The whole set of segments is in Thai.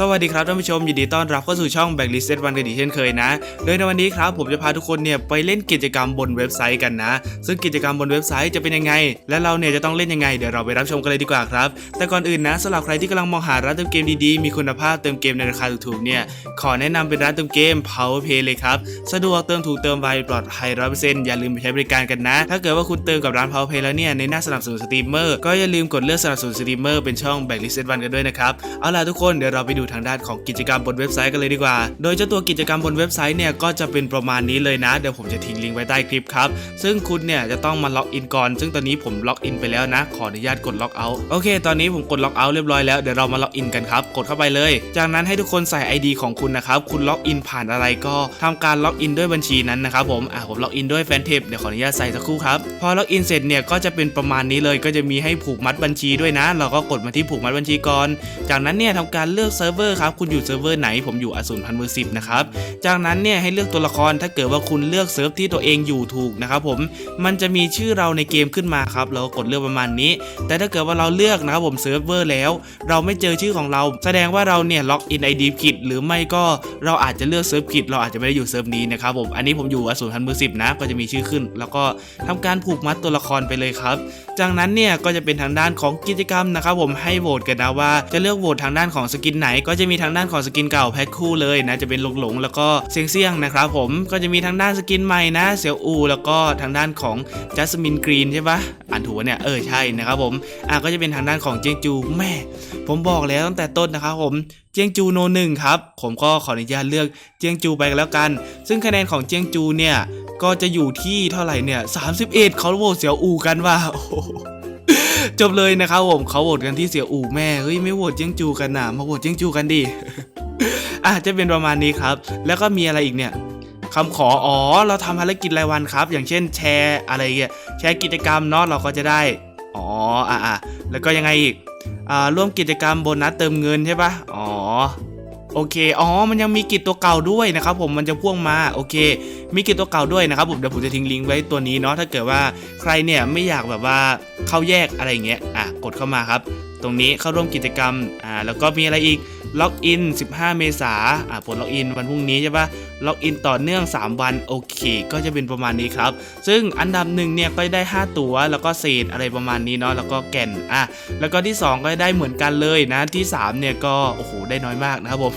สวัสดีครับท่านผู้ชมยินดีต้อนรับเข้าสู่ช่อง Back List วันกันอีกเช่นเคยนะ โดยในวันนี้ครับผมจะพาทุกคนเนี่ยไปเล่นกิจกรรมบนเว็บไซต์กันนะ ซึ่งกิจกรรมบนเว็บไซต์จะเป็นยังไง และเราเนี่ยจะต้องเล่นยังไงเดี๋ยวเราไปรับชมกันเลยดีกว่าครับ แต่ก่อนอื่นนะสำหรับใครที่กำลังมองหาร้านเติมเกมดีๆ มีคุณภาพเติมเกมในราคาถูกๆเนี่ยขอแนะนำเป็นร้านเติมเกม Power Play เลยครับสะดวกเติมถูกเติมไวปลอดภัยร้อยเปอร์เซ็นต์อย่าลืมไปใช้บริการกันนะ ถ้าเกิดว่าคุณเติมกับร้าน Power Play แล้วเนี่ยในหน้าสนับสนุนสตรีมเมอร์ก็อย่าลืมกดเลือกสนับสนุนสตรีมเมอร์เป็นช่อง Back List วันกันด้วยนะครับเอาล่ะทุกคนเดี๋ยวเราไปดูทางด้านของกิจกรรมบนเว็บไซต์กันเลยดีกว่า โดยเจ้าตัวกิจกรรมบนเว็บไซต์เนี่ยก็จะเป็นประมาณนี้เลยนะ เดี๋ยวผมจะทิ้งลิงก์ไว้ใต้คลิปครับ ซึ่งคุณเนี่ยจะต้องมาล็อกอินก่อน ซึ่งตอนนี้ผมล็อกอินไปแล้วนะ ขออนุญาตกดล็อกเอาท์ โอเค ตอนนี้ผมกดล็อกเอาท์เรียบร้อยแล้ว เดี๋ยวเรามาล็อกอินกันครับ กดเข้าไปเลย จากนั้นให้ทุกคนใส่ ID ของคุณนะครับ คุณล็อกอินผ่านอะไรก็ทำการล็อกอินด้วยบัญชีนั้นนะครับผม อะผมล็อกอินด้วยแฟนเทปเดี๋ยวขออนุญาตใส่สักครู่ครับ พอล็อกอินเสร็จเนี่ยก็จะเป็นประมาณนี้เลย ก็จะมีให้ผูกมัดบัญชีด้วยนะ เราก็กดมาที่ผูกมัดบัญชีก่อน จากนั้นเนี่ยทำการเลือกเซิร์ฟเวอร์ครับคุณอยู่เซิร์ฟเวอร์ไหนผมอยู่อสูรพันมือสิบนะครับจากนั้นเนี่ยให้เลือกตัวละครถ้าเกิดว่าคุณเลือกเซิร์ฟที่ตัวเองอยู่ถูกนะครับผมมันจะมีชื่อเราในเกมขึ้นมาครับเราก็กดเลือกประมาณนี้ แต่ถ้าเกิดว่าเราเลือกนะครับผมเซิร์ฟเวอร์แล้ว เราไม่เจอชื่อของเรา แสดงว่าเราเนี่ยล็อกอินไอดีผิดหรือไม่ก็เราอาจจะเลือกเซิร์ฟผิดเราอาจจะไม่ได้อยู่เซิร์ฟนี้นะครับผมอันนี้ผมอยู่อสูรพันมือสิบนะก็จะมีชื่อขึ้น แล้วก็ทำการผูกมัดตัวละครไปเลยครับ จากนั้นเนี่ยก็จะเป็นทางด้านของกิจกรรมนะครับผมให้โหวตกันนะว่าจะเลือกโหวตทางด้านของสกินไหนก็จะมีทางด้านของสกินเก่าแพ็คคู่เลยนะจะเป็นหลงหลงๆแล้วก็เซียงเซียงๆนะครับผมก็จะมีทางด้านสกินใหม่นะเซียวอู แล้วก็ทางด้านของจัสมินกรีนใช่ปะอ่านถูกเนี่ยเออใช่นะครับผมอะก็จะเป็นทางด้านของเจียงจูแม่ผมบอกแล้วตั้งแต่ต้นนะครับผมเจียงจูโนหนึ่งครับ ผมก็ขออนุญาตเลือกเจียงจูไปแล้วกัน ซึ่งคะแนนของเจียงจูเนี่ย ก็จะอยู่ที่เท่าไหร่เนี่ย 31เขาโหวตเสี่ยวอูกันว่าโอ้โห จบเลยนะครับผมเขาโหวตกันที่เสียอู่แม่เฮ้ยไม่โหวตเจียงจูกันนะมาโหวตเจียงจูกันดิอะจะเป็นประมาณนี้ครับ แล้วก็มีอะไรอีกเนี่ยคำขออ๋อเราทำภารกิจรายวันครับ อย่างเช่นแชร์อะไรเงี้ยแชร์กิจกรรมเนาะเราก็จะได้อ๋ออะอะแล้วก็ยังไงอีกอ่าร่วมกิจกรรมโบนัสเติมเงินใช่ปะอ๋อ โอเค อ๋อ มันยังมีกิจตัวเก่าด้วยนะครับผม มันจะพ่วงมา โอเค มีกิจตัวเก่าด้วยนะครับผม เดี๋ยวผมจะทิ้งลิงก์ไว้ตัวนี้เนาะ ถ้าเกิดว่าใครเนี่ยไม่อยากแบบว่าเข้าแยกอะไรเงี้ย อะ กดเข้ามาครับ ตรงนี้เข้าร่วมกิจกรรมอ่าแล้วก็มีอะไรอีกล็อกอิน 15 เมษาอ่าผลล็อกอินวันพรุ่งนี้ใช่ปะล็อกอินต่อเนื่อง 3 วันโอเค ก็จะเป็นประมาณนี้ครับ ซึ่งอันดับหนึ่งเนี่ยก็ได้ 5 ตัว แล้วก็เศษอะไรประมาณนี้เนาะแล้วก็แก่นอะแล้วก็ที่ 2 ก็ได้เหมือนกันเลยนะที่ 3 เนี่ยก็โอ้โหได้น้อยมากนะครับผม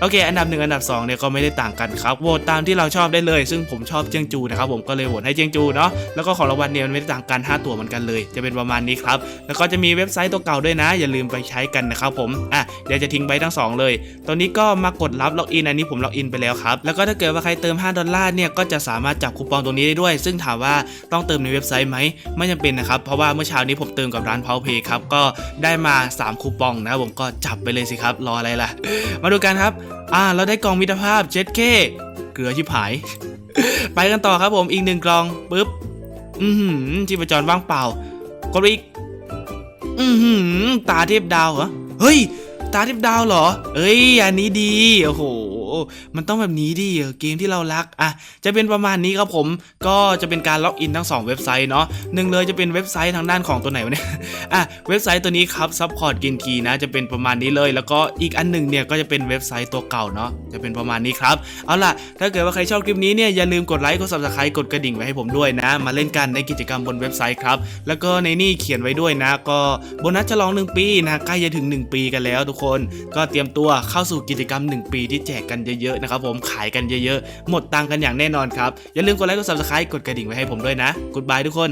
โอเค อันดับหนึ่งอันดับ2เนี่ยก็ไม่ได้ต่างกันครับโหวตตามที่เราชอบได้เลย ซึ่งผมชอบเจียงจูนะครับผมก็เลยโหวตให้เจียงจูเนาะแล้วก็ของรางวัลเนี่ยมันไม่ได้ต่างกัน 5 ตัวเหมือนกันเลย จะเป็นประมาณนี้ครับแล้วก็จะมีเว็บไซต์ตัวเก่าด้วยนะ อย่าลืมไปใช้กันนะครับผมอะเดี๋ยวจะทิ้งไว้ทั้งสองเลย ตอนนี้ก็มากดรับล็อกอินอันนี้ผมล็อกอินไปแล้วครับ แล้วก็ถ้าเกิดว่าใครเติม 5 ดอลลาร์เนี่ยก็จะสามารถจับคูปองตรงนี้ได้ด้วย ซึ่งถามว่าต้องเติมในเว็บไซต์ไหมไม่จำเป็นนะครับเพราะว่าเมื่อเช้านี้ผมเติมกับร้าน p o w p a y ครับก็ได้มา 3 คูปองนะผมก็จับไปเลยสิครับรออะไรล่ะ มาดูกันครับอ่าเราได้กล่องมิตรภาพเจ็ดเคเกลือชิบหาย ไปกันต่อครับผมอีกหนึ่งกล่องปึ๊บอือหือชีพจรว่างเปล่ากดไปอีก อือหือตาเทพดาวเหรอ เฮ้ย ตาเทพดาวเหรอ เอ้ย อันนี้ดี โอ้โห มันต้องแบบนี้ดิเกมที่เรารักอะจะเป็นประมาณนี้ครับผมก็จะเป็นการล็อกอินทั้ง 2 เว็บไซต์เนาะหนึ่งเลยจะเป็นเว็บไซต์ทางด้านของตัวไหนวะเนี่ยอะเว็บไซต์ตัวนี้ครับซัพพอร์ตกินทีนะจะเป็นประมาณนี้เลย แล้วก็อีกอันหนึ่งเนี่ยก็จะเป็นเว็บไซต์ตัวเก่าเนาะจะเป็นประมาณนี้ครับเอาล่ะ ถ้าเกิดว่าใครชอบคลิปนี้เนี่ยอย่าลืมกดไลค์กด subscribe กดกระดิ่งไว้ให้ผมด้วยนะ มาเล่นกันในกิจกรรมบนเว็บไซต์ครับแล้วก็ในนี่เขียนไว้ด้วยนะ ก็โบนัสฉลอง 1 ปีนะใกล้จะถึง 1 ปีกันแล้วทุกคน ก็เตรียมตัวเข้าสู่กิจกรรม 1 ปีที่แจกกันเยอะๆนะครับผมขายกันเยอะๆ หมดตังกันอย่างแน่นอนครับ อย่าลืมกดไลค์กด subscribe กดกระดิ่งไว้ให้ผมด้วยนะกดบายทุกคน